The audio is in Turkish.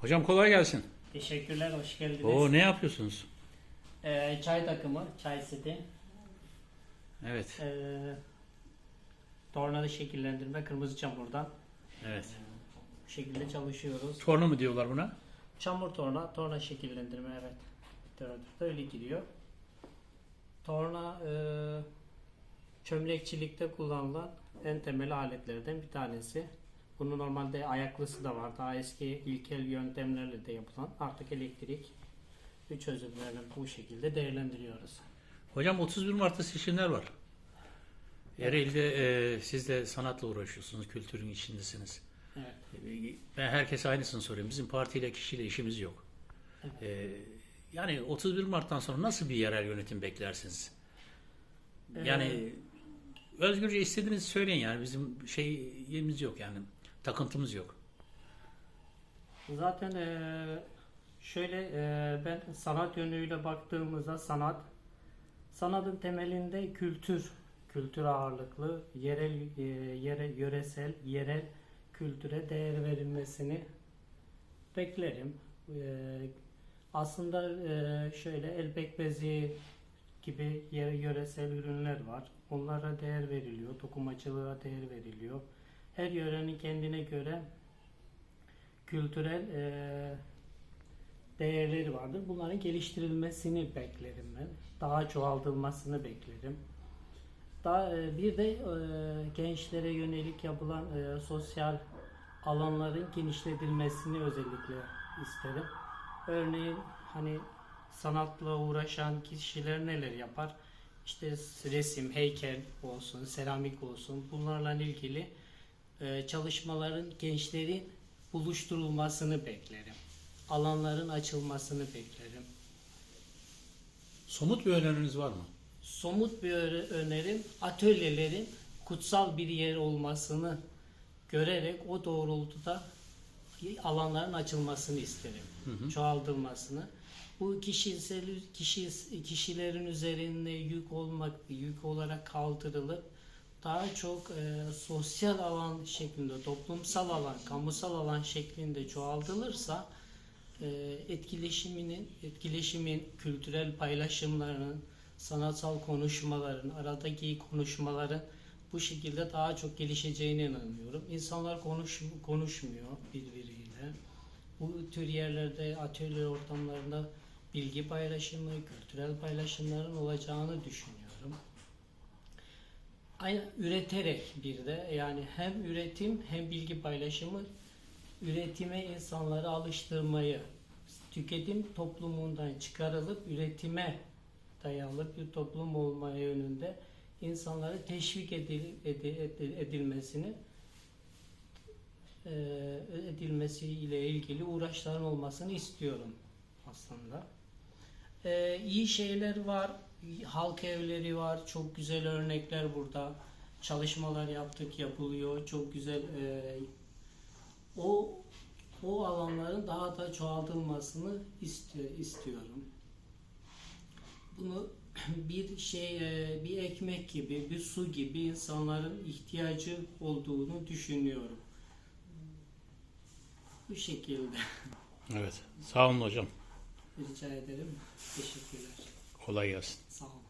Hocam kolay gelsin. Teşekkürler, hoş geldiniz. Oo ne yapıyorsunuz? Ee, çay takımı, çay seti, Evet. ee, tornalı şekillendirme, kırmızı çamurdan Evet. bu şekilde çalışıyoruz. Torna mı diyorlar buna? Çamur torna, torna şekillendirme evet. Literatürde öyle gidiyor. Torna ee, çömlekçilikte kullanılan en temel aletlerden bir tanesi. Bunun normalde ayaklısı da var. Daha eski ilkel yöntemlerle de yapılan artık elektrik çözümlerini bu şekilde değerlendiriyoruz. Hocam 31 Mart'ta seçimler var. Ereğli'de e, siz de sanatla uğraşıyorsunuz, kültürün içindesiniz. Evet. E, Ben herkese aynısını soruyorum. Bizim partiyle, kişiyle işimiz yok. E, yani 31 Mart'tan sonra nasıl bir yerel yönetim beklersiniz? Yani özgürce istediğinizi söyleyin yani bizim şeyimiz yok yani takıntımız yok. Zaten şöyle ben sanat yönüyle baktığımızda sanat sanatın temelinde kültür kültür ağırlıklı yerel yere yöresel yerel kültüre değer verilmesini beklerim. Aslında şöyle el pekmezi gibi yöresel ürünler var. Onlara değer veriliyor. Dokumacılığa değer veriliyor. Her yörenin kendine göre kültürel eee, değerleri vardır. Bunların geliştirilmesini beklerim ben. Daha çoğaltılmasını beklerim. Daha eee, bir de eee, gençlere yönelik yapılan eee, sosyal alanların genişletilmesini özellikle isterim. Örneğin hani sanatla uğraşan kişiler neler yapar? İşte resim, heykel olsun, seramik olsun bunlarla ilgili çalışmaların gençlerin buluşturulmasını beklerim. Alanların açılmasını beklerim. Somut bir öneriniz var mı? Somut bir önerim atölyelerin kutsal bir yer olmasını görerek o doğrultuda alanların açılmasını isterim. Çoğaltılmasını. Bu kişisel kişi, kişilerin üzerine yük olmak yük olarak kaldırılıp daha çok e, sosyal alan şeklinde, toplumsal alan, kamusal alan şeklinde çoğaltılırsa e, etkileşiminin, etkileşimin, kültürel paylaşımlarının, sanatsal konuşmaların, aradaki konuşmaların bu şekilde daha çok gelişeceğine inanıyorum. İnsanlar konuş, konuşmuyor birbiriyle. Bu tür yerlerde, atölye ortamlarında bilgi paylaşımı, kültürel paylaşımların olacağını düşünüyorum. Aynı üreterek bir de yani hem üretim hem bilgi paylaşımı üretime insanları alıştırmayı tüketim toplumundan çıkarılıp üretime dayalı bir toplum olmaya yönünde insanları teşvik edil, edi- edi- edilmesini eee, edilmesiyle ilgili uğraşların olmasını istiyorum aslında. Eee iyi şeyler var, halk evleri var, çok güzel örnekler burada. Çalışmalar yaptık, yapılıyor, çok güzel. eee, o o alanların daha da çoğaltılmasını istiyor, istiyorum. Bunu bir şey, eee, bir ekmek gibi, bir su gibi insanların ihtiyacı olduğunu düşünüyorum. Bu şekilde Evet. Sağ olun hocam. Rica ederim. Teşekkürler. Kolay gelsin. Sağ olun.